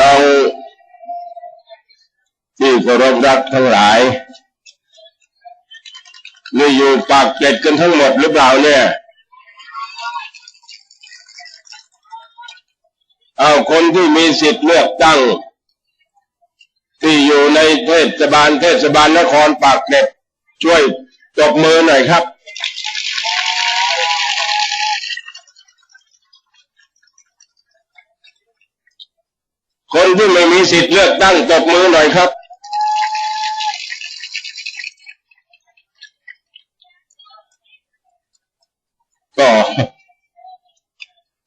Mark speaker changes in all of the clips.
Speaker 1: น้องที่เคารพรักทั้งหลายนี่อยู่ปากเกร็ดกันทั้งหมดหรือเปล่าเนี่ย เอาคนที่มีสิทธิ์เลือกตั้ง ที่อยู่ในเทศบาลเทศบาลนครปากเกร็ดช่วยตบมือหน่อยครับ คนที่ไม่มีสิทธิ์เลือกตั้งตบมือหน่อยครับ ก็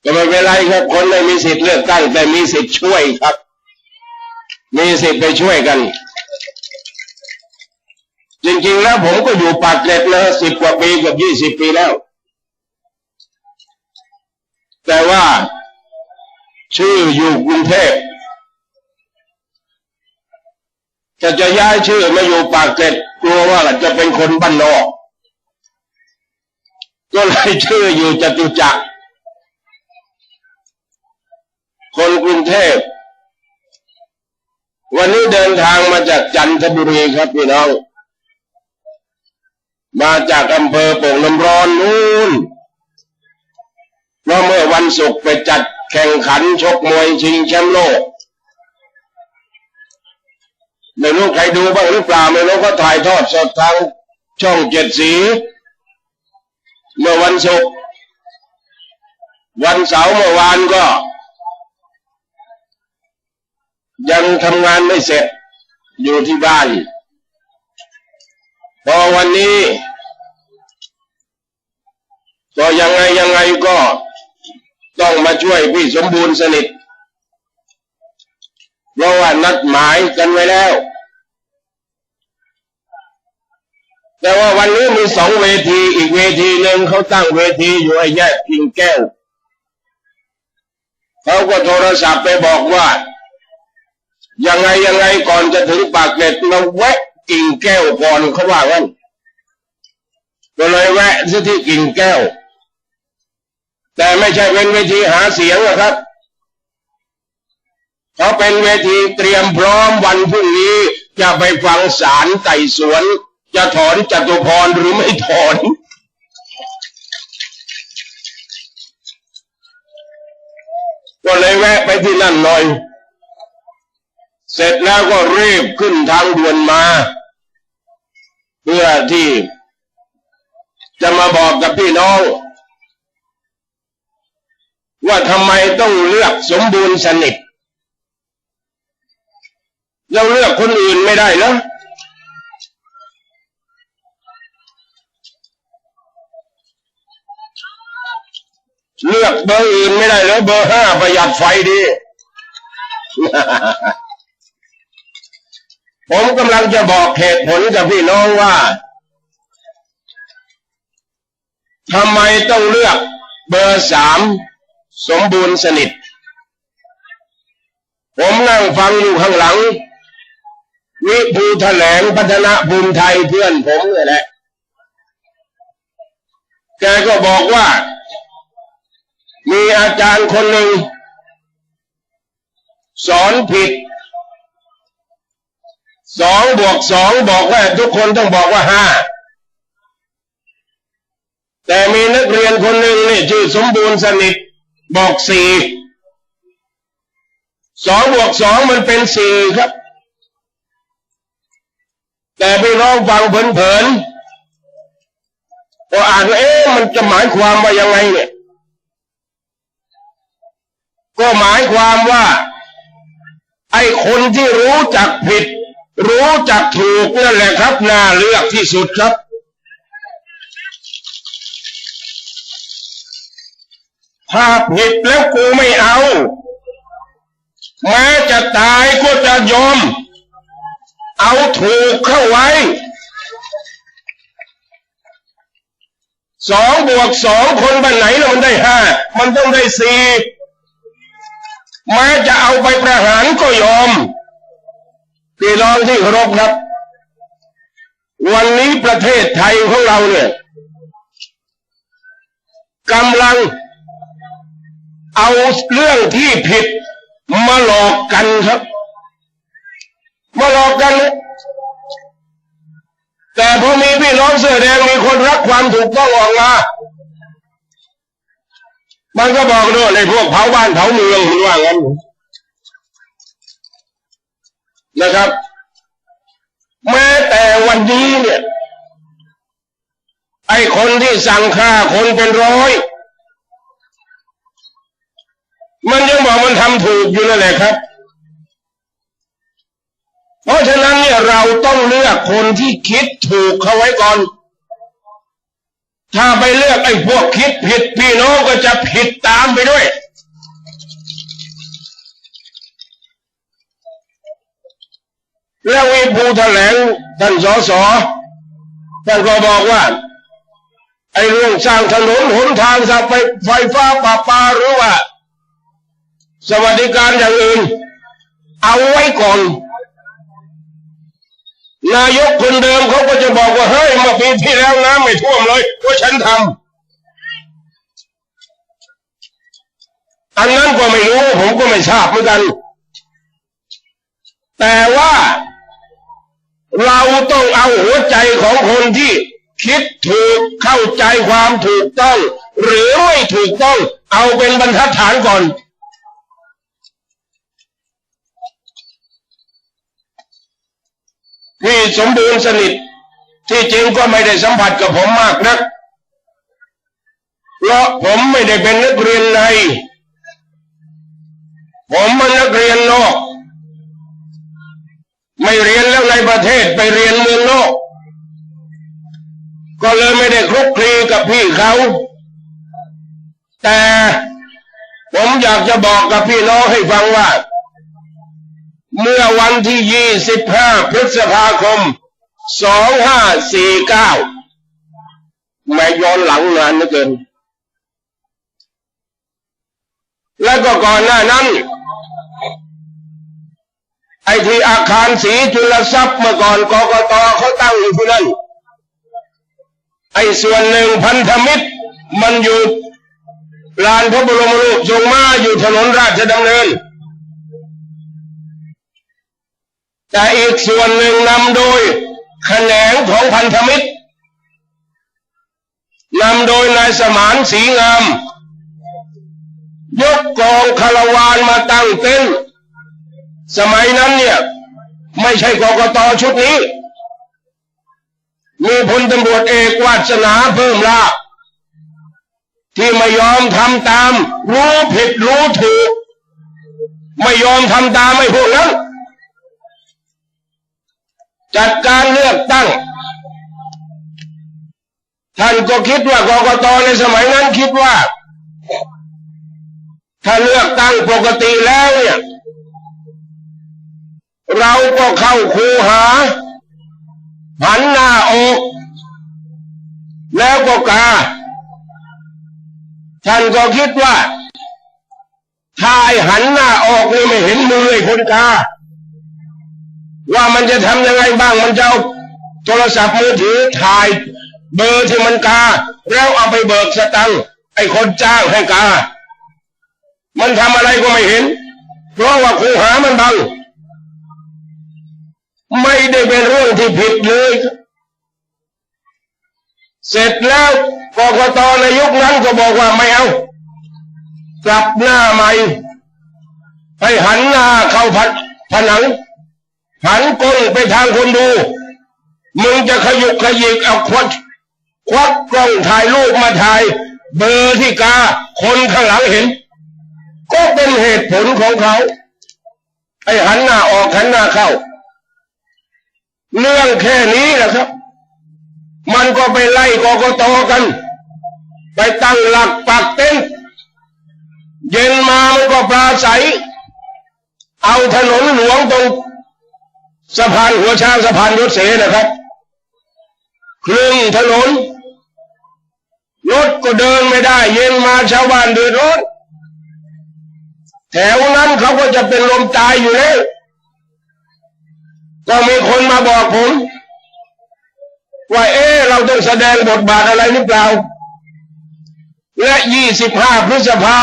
Speaker 1: ก็ไม่เป็นไรครับ คนไม่มีสิทธิ์เลือกตั้ง แต่มีสิทธิ์ช่วยครับ มีสิทธิ์ไปช่วยกัน จริงๆแล้วผมก็อยู่ปากเกร็ดนะสิบกว่าปีกับยี่สิบปีแล้ว แต่ว่าชื่ออยู่กรุงเทพ จะจะย้ายชื่อมาอยู่ปากเกร็ดกลัวว่าจะเป็นคนบ้านนอก ก็เลยชื่ออยู่จตุจักรคนกรุงเทพ วันนี้เดินทางมาจากจันทบุรีครับพี่น้อง มาจากอำเภอโป่งน้ำร้อนนู่นเพราะเมื่อวันศุกร์ไปจัดแข่งขันชกมวยชิงแชมป์โลก ไม่รู้ใครดูบ้างหรือเปล่าไม่รู้ก็ถ่ายทอดสดทางช่องเจ็ดสี เมื่อวันศุกร์วันเสาร์เมื่อวานก็ ยังทำงานไม่เสร็จอยู่ที่บ้าน พอวันนี้ก็ยังไงยังไงก็ต้องมาช่วยพี่สมบูรณ์สนิท เพราะว่านัดหมายกันไว้แล้ว แต่ว่าวันนี้มีสองเวทีอีกเวทีหนึ่งเขาตั้งเวทีอยู่ไอ้แยกกิ่งแก้วเขาก็โทรศัพท์ไปบอกว่า ยังไงยังไงก่อนจะถึงปากเกร็ดเราแวะกิ่งแก้วก่อนเขาว่างั้นก็เลยแวะที่กิ่งแก้ว แต่ไม่ใช่เป็นเวทีหาเสียงนะครับ เขาเป็นเวทีเตรียมพร้อมวันพรุ่งนี้ จะไปฟังศาลไต่สวน จะถอนจตุพรหรือไม่ถอนก็เลยแวะไปที่นั่นหน่อย เสร็จแล้วก็รีบขึ้นทางด่วนมา เพื่อที่ จะมาบอกกับพี่น้อง ว่าทำไมต้องเลือกสมบูรณ์สนิท เราเลือกคนอื่นไม่ได้เนะเลือกเบอร์อื่นไม่ได้แล้วเบอร์ห้าประหยัดไฟดี ผมกำลังจะบอกเหตุผลกับพี่น้องว่าทำไมต้องเลือกเบอร์สามสมบูรณ์สนิท ผมนั่งฟังอยู่ข้างหลัง วิภูแถลงพัฒนาภูมิไทยเพื่อนผมเลยแหละ แกก็บอกว่า มีอาจารย์คนหนึ่ง สอนผิดสองบวกสองบอกว่า ทุกคนต้องบอกว่าห้าแต่มีนักเรียนคนหนึ่งนี่ชื่อสมบูรณ์สนิทบอกสี่สองบวกสองมันเป็นสี่ครับ แต่พี่น้องฟังเผินๆพออ่านว่าเอ๊ะมันจะหมายความว่ายังไงเนี่ย ก็หมายความว่า ไอ้คนที่รู้จักผิด รู้จักถูกนั่นแหละครับน่าเลือกที่สุดครับถ้าผิดแล้วกูไม่เอา แม้จะตายก็จะยอม เอาถูกเข้าไว้สองบวกสองคนบ้านไหนแล้วมันได้ห้ามันต้องได้สี่แม้จะเอาไปประหารก็ยอมพี่น้องที่เคารพครับ วันนี้ประเทศไทยของเราเนี่ยกำลังเอาเรื่องที่ผิดมาหลอกกันครับ มาหลอกกันนะแต่พอมีพี่น้องเสื้อแดงมีคนรักความถูกต้องออกมามันก็บอกด้วยในพวกเผาบ้านเผาเมืองมันว่างั้นนะครับ แม้แต่วันนี้เนี่ย ไอ้คนที่สั่งฆ่าคนเป็นร้อย มันยังบอกมันทำถูกอยู่นั่นแหละครับ เนี่ยเราต้องเลือกคนที่คิดถูกเขาไว้ก่อน ถ้าไปเลือกไอ้พวกคิดผิดพี่น้องก็จะผิดตามไปด้วย แล้วมีผู้แถลงท่านสสท่านก็บอกว่าไอ้เรื่องสร้างถนนหนทางสายไฟฟ้าป่าปาหรือว่า สวัสดิการอย่างอื่น เอาไว้ก่อน นายกคนเดิมเขาก็จะบอกว่าเฮ้ยมื่อปีที่แล้วน้ำไม่ท่วมเลยเพราะฉันทำอันนั้นก็ไม่รู้ผมก็ไม่ทราบเหมือนกัน แต่ว่าเราต้องเอาหัวใจของคนที่คิดถูกเข้าใจความถูกต้อง หรือไม่ถูกต้อง เอาเป็นบรรทัดฐานก่อน พี่สมบูรณ์สนิท ที่จริงก็ไม่ได้สัมผัสกับผมมากนัก เพราะผมไม่ได้เป็นนักเรียนใน ผมเป็นนักเรียนนอก ไม่เรียนแล้วในประเทศไปเรียนเมืองนอก ก็เลยไม่ได้คลุกคลีกับพี่เขา แต่ผมอยากจะบอกกับพี่น้องให้ฟังว่า เมื่อวันที่ 25 พฤษภาคม 2549ไม่ย้อนหลังนานเหลือเกิน แล้วก็ก่อนหน้านั้น ไอที่อาคารสีจุลทรัพย์เมื่อก่อนกกตเขาตั้งอยู่ที่นั่น ไอส่วนหนึ่งพันธมิตรมันอยู่ลานพระบรมรูปทรงมาอยู่ถนนราชดำเนิน แต่อีกส่วนหนึ่งนำโดยแขนงของพันธมิตรนำโดยนายสมานสีงาม ยกกองคารวานมาตั้งเต้น สมัยนั้นเนี่ย ไม่ใช่กกตชุดนี้ มีพลตำรวจเอกวาสนาเพิ่มลาที่ไม่ยอมทำตาม รู้ผิดรู้ถูก ไม่ยอมทำตามไม่พวกนั้น จัดการเลือกตั้ง ท่านก็คิดว่ากกตในสมัยนั้นคิดว่า ถ้าเลือกตั้งปกติแล้วเนี่ย เราก็เข้าคูหาหันหน้าออก แล้วก็กา ท่านก็คิดว่าถ้าไอหันหน้าออกนี่ไม่เห็นมือไอ้คนกา ว่ามันจะทำยังไงบ้างมันจะเอาโทรศัพท์มือถือถ่าย เบอร์ที่มันกา แล้วเอาไปเบิกสตังค์ไอ้คนจ้างให้กา มันทำอะไรก็ไม่เห็น เพราะว่าคูหามันบัง ไม่ได้เป็นเรื่องที่ผิดเลย เสร็จแล้วกกตในยุคนั้นก็บอกว่าไม่เอากลับหน้าใหม่ให้หันหน้าเข้าผผนัง หันก้นไปทางคนดู มึงจะขยุกขยิกเอาควักควักกล้องถ่ายรูปมาถ่าย เบอร์ที่กา คนข้างหลังเห็น ก็เป็นเหตุผลของเขา ไอ้หันหน้าออกหันหน้าเข้า เรื่องแค่นี้แหละครับ มันก็ไปไล่กกตกัน ไปตั้งหลักปักเต้นเย็นมามันก็ปราศัย เอาถนนหลวงตรง สะพานหัวช้างสะพานยศเสนะครับครึ่งถนนรถก็เดินไม่ได้ เย็นมาชาวบ้านเดือดร้อนแถวนั้นเขาก็จะเป็นลมตายอยู่แล้วก็มีคนมาบอกผมว่าเอ๊เราต้องแสดงบทบาทอะไรหรือเปล่า และยี่สิบห้าพฤษภา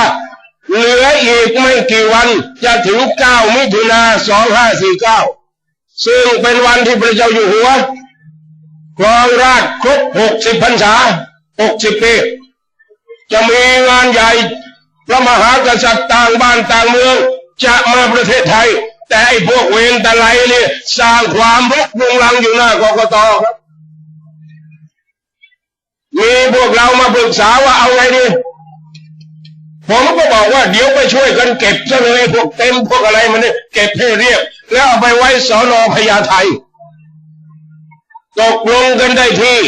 Speaker 1: เหลืออีกไม่กี่วันจะถึงเก้ามิถุนาสองห้าสี่เก้า ซึ่งเป็นวันที่พระเจ้าอยู่หัวครองราชครบหกสิบพรรษาหกสิบปีจะมีงานใหญ่พระมหากษัตริย์ต่างบ้านต่างเมือง จะมาประเทศไทย แต่ไอ้พวกเวรตะไลเนี่ยสร้างความรุกรุงรังอยู่หน้ากกตครับมีพวกเรามาปรึกษาว่าเอาไงดีผมก็บอกว่าเดี๋ยวไปช่วยกันเก็บซะเลยพวกเต็มพวกอะไรมันเนี่ยเก็บให้เรียบ แล้วเอาไปไว้สอนอพญาไทตกลงกันได้ที่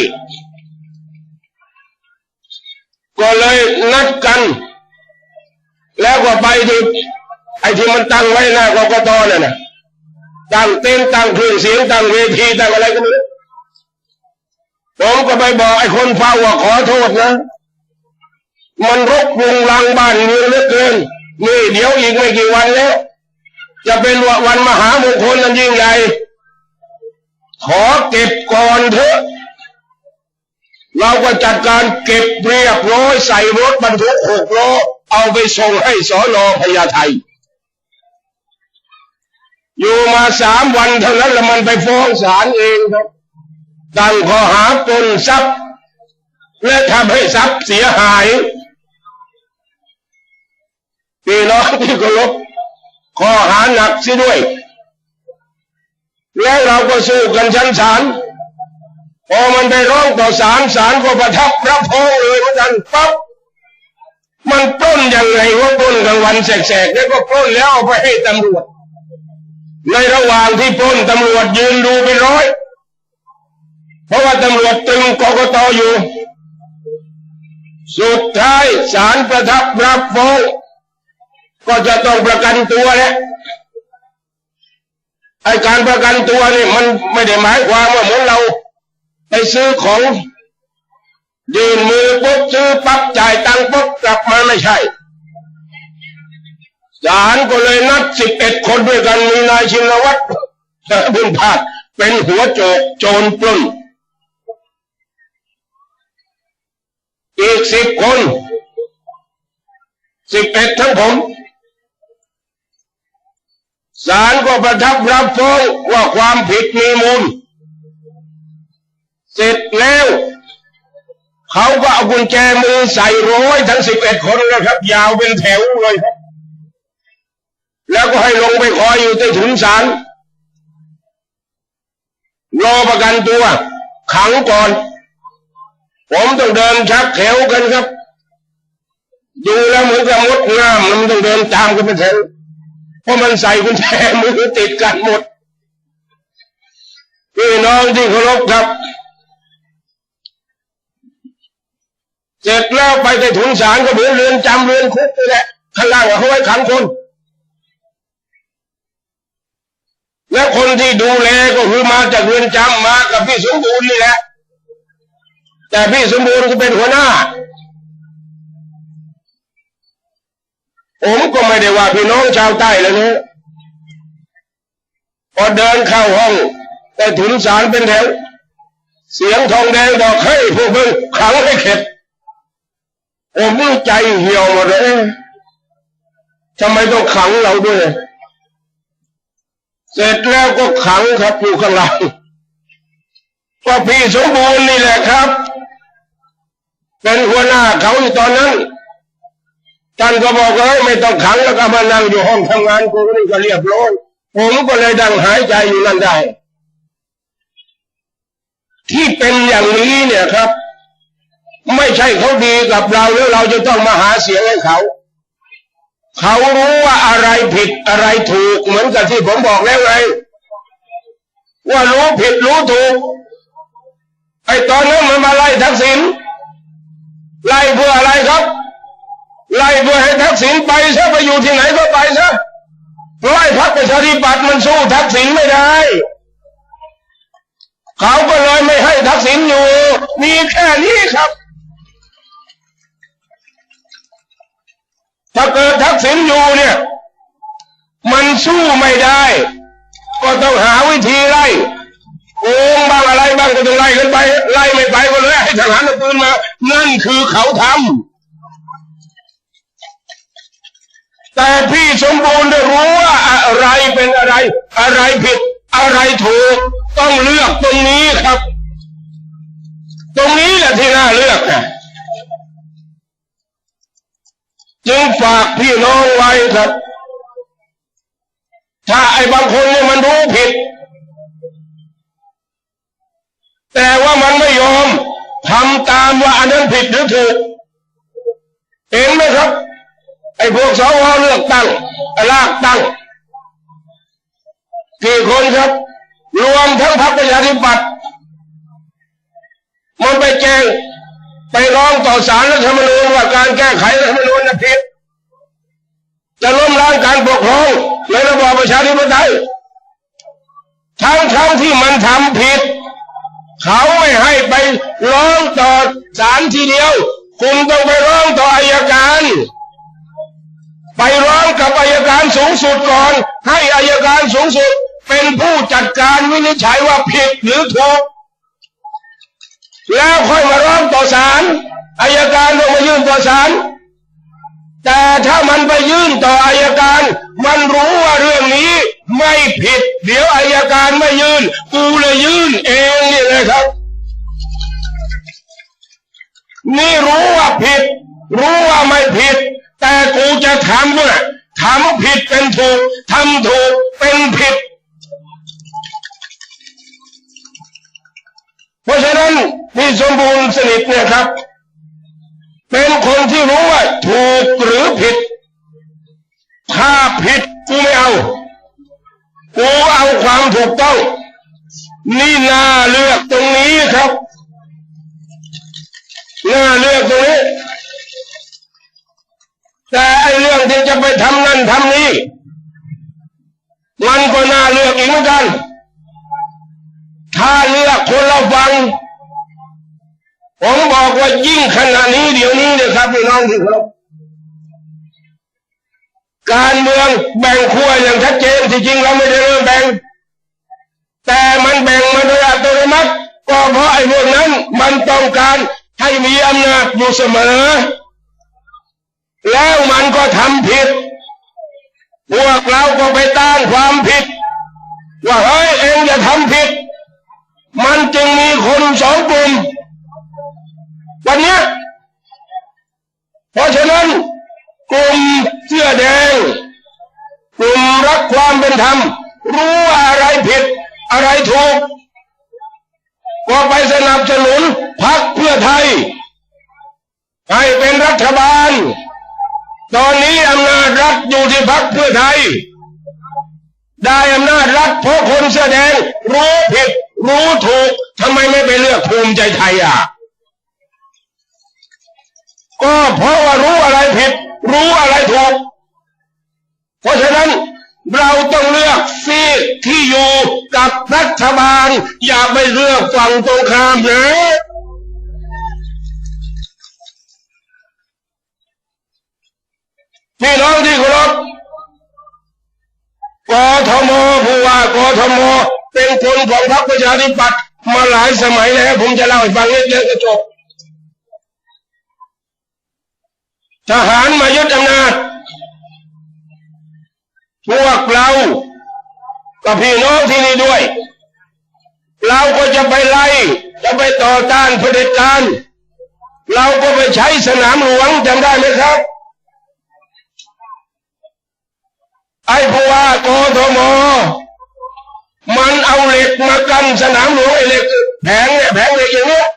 Speaker 1: ก็เลยนัดกัน แล้วก็ไปที่ไอ้ที่มันตั้งไว้หน้ากกตเนี่ยนะตั้งเต้นตั้งเครื่องเสียงตั้งเวทีตั้งอะไรก็ไม่รู้ผมก็ไปบอกไอ้คนเฝ้าว่าขอโทษนะ มันรบกรุงรังบ้านเมืองเหลือเกินนี่เดี๋ยวอีกไม่กี่วันแล้ว จะเป็นวันมหามงคลนั้นยิ่งใหญ่ ขอเก็บก่อนเถอะ เราก็จัดการเก็บเรียบร้อยใส่รถบรรทุกหกล้อเอาไปส่งให้สอนอพญาไทอยู่มาสามวันเท่านั้นล้วมันไปฟ้องศาลเองครับตั้งข้อหาปนทรัพย์ และทำให้ทรัพย์เสียหายพี่น้องที่เคารพ ข้อหาหนักสิด้วย แล้วเราก็สู้กันชั้นศาลพอมันไปร้องต่อศาลศาลก็ประทับรับฟ้องเลยเหมือนกันปั๊บมันปล้นยังไงว่าปล้นกลางวันแสกๆแล้วก็ปล้นแล้วเอาไปให้ตำรวจ ในระหว่างที่ปล้นตำรวจยืนดูเป็นร้อย เพราะว่าตำรวจตึงกกตอยู่ สุดท้ายศาลประทับรับฟ้อง ก็จะต้องประกันตัวแหละไอการประกันตัวนี่มันไม่ได้หมายความว่าเหมือนเราไปซื้อของยืนมือปุ๊บซื้อปั๊บจ่ายตังปุ๊บกลับมาไม่ใช่ศาลก็เลยนัดสิบเอ็ดคนด้วยกันมีนายชินวัตรบุญพาดเป็นหัวโจกโจรปล้นอีกสิบคนสิบเอ็ดทั้งผม ศาลก็ประทับรับฟ้องว่าความผิดมีมูล เสร็จแล้ว เขาก็เอากุญแจมือใส่ร้อยทั้งสิบเอ็ดคนนะครับ ยาวเป็นแถวเลยครับ แล้วก็ให้ลงไปคอยอยู่ใต้ถุนศาลรอประกันตัว ขังก่อน ผมต้องเดินชักแถวกันครับ ดูแล้วเหมือนกับมดงามมันต้องเดินตามกันเป็นแถว ราะมันใส่กุญแจมือติดกันหมดพี่น้องที่เคารพครับ เสร็จแล้วไปในถุนศาลก็เหมือนเรือนจำเรือนคุกนี่แหละข้างล่างเขาไว้ขังคน แล้วคนที่ดูแลก็คือมาจากเรือนจำมากับพี่สมบูรณ์นี่แหละแต่พี่สมบูรณ์ก็เป็นหัวหน้า ผมก็ไม่ได้ว่าพี่น้องชาวใต้แล้วนะพอเดินเข้าห้อง แต่ถุนสารเป็นแถว เสียงทองแดงบอกให้พวกมึงขังให้เข็ดผมใจเหี่ยวหมดเลยทำไมต้องขังเราด้วย เสร็จแล้วก็ขังครับอยู่ข้างหลังก็พี่สมบูรณ์นี่แหละครับ เป็นหัวหน้าเขาอยู่ตอนนั้น ท่านก็บอกเลยไม่ต้องขังแล้วก็มานั่งอยู่ห้องทำงานกูนี่ก็เรียบร้อยผมก็เลยดังหายใจอยู่นั่นได้ ที่เป็นอย่างนี้เนี่ยครับ ไม่ใช่เขาดีกับเราแล้วเราจะต้องมาหาเสียงให้เขา เขารู้ว่าอะไรผิดอะไรถูกเหมือนกับที่ผมบอกแล้วไงว่ารู้ผิดรู้ถูกไอ้ตอนนั้นมันมาไล่ทักษิณไล่เพื่ออะไรครับ ไล่เพื่อให้ทักษิณไปซะไปอยู่ที่ไหนก็ไปซะไล่พักประชาธิปัตย์มันสู้ทักษิณไม่ได้ เขาก็เลยไม่ให้ทักษิณอยู่ มีแค่นี้ครับ ถ้าเกิดทักษิณอยู่เนี่ย มันสู้ไม่ได้ ก็ต้องหาวิธีไล่โกงบ้างอะไรบ้างก็ต้องไล่กันไป ไล่ไม่ไปก็เลยให้ทหารเอาปืนมา นั่นคือเขาทำ แต่พี่สมบูรณ์ได้รู้ว่าอะไรเป็นอะไร อะไรผิด อะไรถูก ต้องเลือกตรงนี้ครับ ตรงนี้แหละที่น่าเลือกนะจึงฝากพี่น้องไว้ครับ ถ้าไอ้บางคนเนี่ยมันรู้ผิด แต่ว่ามันไม่ยอมทำตามว่าอันนั้นผิดหรือถูกเห็นไหมครับ ไอ้พวกสวเลือกตั้งลากตั้ง กี่คนครับ รวมทั้งพรรคประชาธิปัตย์มันไปแจ้งไปร้องต่อศาลรัฐธรรมนูญว่าการแก้ไขรัฐธรรมนูญนั้นผิดจะล้มล้างการปกครองในระบอบประชาธิปไตยทั้งทั้งที่มันทำผิด เขาไม่ให้ไปร้องต่อศาลทีเดียว คุณต้องไปร้องต่ออายก ไปร้องกับอายการสูงสุดก่อน ให้อายการสูงสุด เป็นผู้จัดการวินิจฉัยว่าผิดหรือถูก แล้วค่อยมาร้องต่อศาลอายการลงมายื่นต่อศาลแต่ถ้ามันไปยื่นต่ออายการ มันรู้ว่าเรื่องนี้ไม่ผิด เดี๋ยวอายการไม่ยื่น กูเลยยื่นเองนี่เลยครับ นี่รู้ว่าผิด รู้ว่าไม่ผิด แต่กูจะทำด้วยทำผิดเป็นถูกทำถูกเป็นผิด เพราะฉะนั้นพี่สมบูรณ์สนิทเนี่ยครับ เป็นคนที่รู้ว่า ถูกหรือผิด ถ้าผิดกูไม่เอา กูเอาความถูกต้อง นี่น่าเลือกตรงนี้ครับ น่าเลือกตรงนี้ แต่ไอเรื่องที่จะไปทำนั่นทำนี้ มันก็น่าเลือกอีกเหมือนกัน ถ้าเลือกคนเราฟัง ผมบอกว่ายิ่งขณะนี้เดี๋ยวนี้เนี่ยครับพี่น้องที่เคารพการเมืองแบ่งขั้วอย่างชัดเจนที่จริงเราไม่ได้เริ่มแบ่ง แต่มันแบ่งมาโดยอัตโนมัติก็เพราะไอ้พวกนั้นมันต้องการให้มีอำนาจอยู่เสมอ แล้วมันก็ทำผิด พวกเราก็ไปต้านความผิด ว่าเฮ้ยเองอย่าทำผิด มันจึงมีคนสองกลุ่มวันนี้เพราะฉะนั้นกลุ่มเสื้อแดงกลุ่มรักความเป็นธรรม รู้ว่าอะไรผิด อะไรถูกก็ไปสนับสนุนพรรคเพื่อไทยให้เป็นรัฐบาล ตอนนี้อำนาจรัฐอยู่ที่พรรคเพื่อไทย ได้อำนาจรัฐเพราะคนเสื้อแดง รู้ผิด รู้ถูกทำไมไม่ไปเลือกภูมิใจไทยอะ ก็เพราะว่ารู้อะไรผิด รู้อะไรถูก เพราะฉะนั้นเราต้องเลือกซีกที่อยู่กับรัฐบาล อย่าไปเลือกฝั่งตรงข้ามนะ พี่น้องที่เคารพกทมผู้ว่ากทมเป็นคนของพรรคประชาธิปัตย์มาหลายสมัยแล้วผมจะเล่าให้ฟังนิดเดียวก็จบทหารมายึดอำนาจพวกเรากับพี่น้องที่นี่ด้วย เราก็จะไปไล่ จะไปต่อต้านเผด็จการ เราก็ไปใช้สนามหลวงจำได้ไหมครับ ไอ้ผู้ว่ากทมมันเอาเหล็กมากันสนามหลวงไอ้เหล็กแผงเนี่ยแผงเหล็กอย่างเนี้ย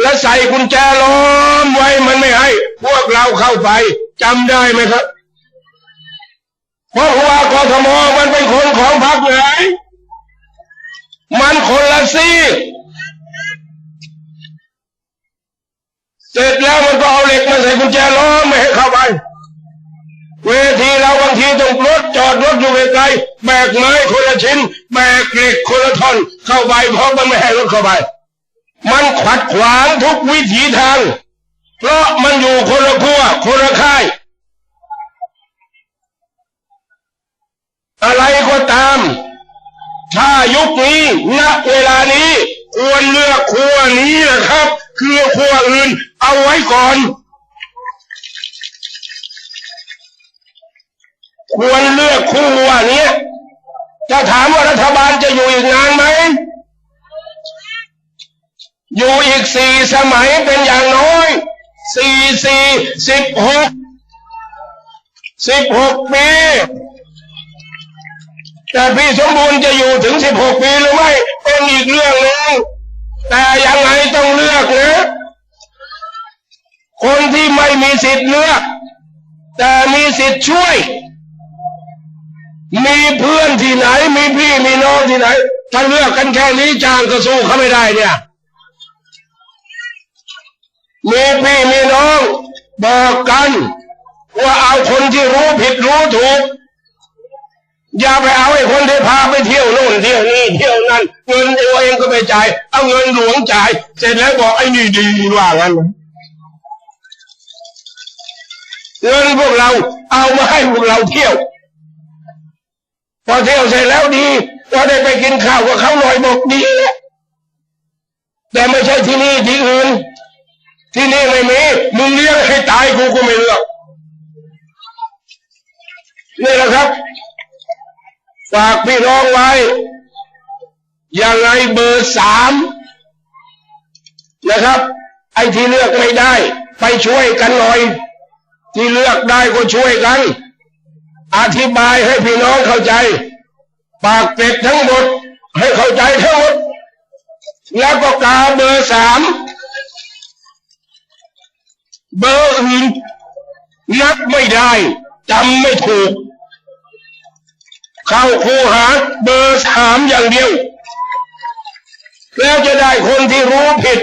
Speaker 1: แล้วใส่กุญแจล้อมไว้มันไม่ให้ พวกเราเข้าไปจำได้ไหมครับเพราะว่ากทมมันเป็นคนของพรรคไหนมันคนละซีกเสร็จแล้วมันก็เอาเหล็กมาใส่กุญแจล้อมไม่ให้เข้าไป เวทีเราบางทีต้องรถจอดรถอยู่ไกลๆแบกไม้คนละชิ้น แบกเหล็กคนละท่อน เข้าไปเพราะมันไม่ให้รถเข้าไป มันขัดขวางทุกวิถีทาง เพราะมันอยู่คนละขั้วคนละค่าย อะไรก็ตาม ถ้ายุคนี้ณเวลานี้ ควรเลือกขั้วนี้นะครับ คือขั้วอื่น เอาไว้ก่อน ควรเลือกคู่ว่าเนี้ยจะถามว่ารัฐบาลจะอยู่อีกนานไหม อยู่อีกสี่สมัยเป็นอย่างน้อยสี่สี่สิบหกสิบหกปีแต่พี่สมบูรณ์จะอยู่ถึงสิบหกปีหรือไม่เป็นอีกเรื่องหนึ่งแต่ยังไงต้องเลือกนะคนที่ไม่มีสิทธิ์เลือก แต่มีสิทธิ์ช่วย มีเพื่อนที่ไหน มีพี่มีน้องที่ไหนถ้าเลือกกันแค่นี้จางก็สู้เขาไม่ได้เนี่ยมีพี่มีน้อง บอกกัน ว่าเอาคนที่รู้ผิดรู้ถูก อย่าไปเอาไอ้คนที่พาไปเที่ยวโน่นเที่ยวนี่เที่ยวนั่นเงินตัวเองก็ไม่จ่ายเอาเงินหลวงจ่าย เสร็จแล้วบอกไอ้นี่ดีว่างั้นเงินพวกเราเอามาให้พวกเราเที่ยว พอเที่ยวเสร็จแล้วดีเราได้ไปกินข้าวกับเขาหน่อยบอกดีแต่ไม่ใช่ที่นี่ที่อื่น ที่นี่ไม่มีมึงเลี้ยงให้ตายกูก็ไม่เลือกนี่แหละครับ ฝากพี่น้องไว้ยังไงเบอร์สามนะครับ ไอ้ที่เลือกไม่ได้ ไปช่วยกันหน่อย ที่เลือกได้ก็ช่วยกัน อธิบายให้พี่น้องเข้าใจ ปากเป็ดทั้งหมด ให้เข้าใจทั้งหมด แล้วก็กาเบอร์สามเบอร์อื่นนับไม่ได้จำไม่ถูก เข้าคูหาเบอร์สามอย่างเดียว แล้วจะได้คนที่รู้ผิด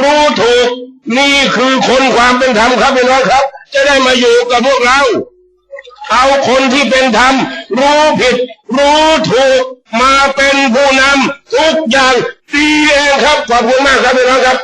Speaker 1: รู้ถูก นี่คือคนความเป็นธรรมครับพี่น้องครับ จะได้มาอยู่กับพวกเรา เอาคนที่เป็นธรรม รู้ผิด รู้ถูก มาเป็นผู้นำทุกอย่างดีเองครับ ขอบคุณมากครับพี่น้องครับ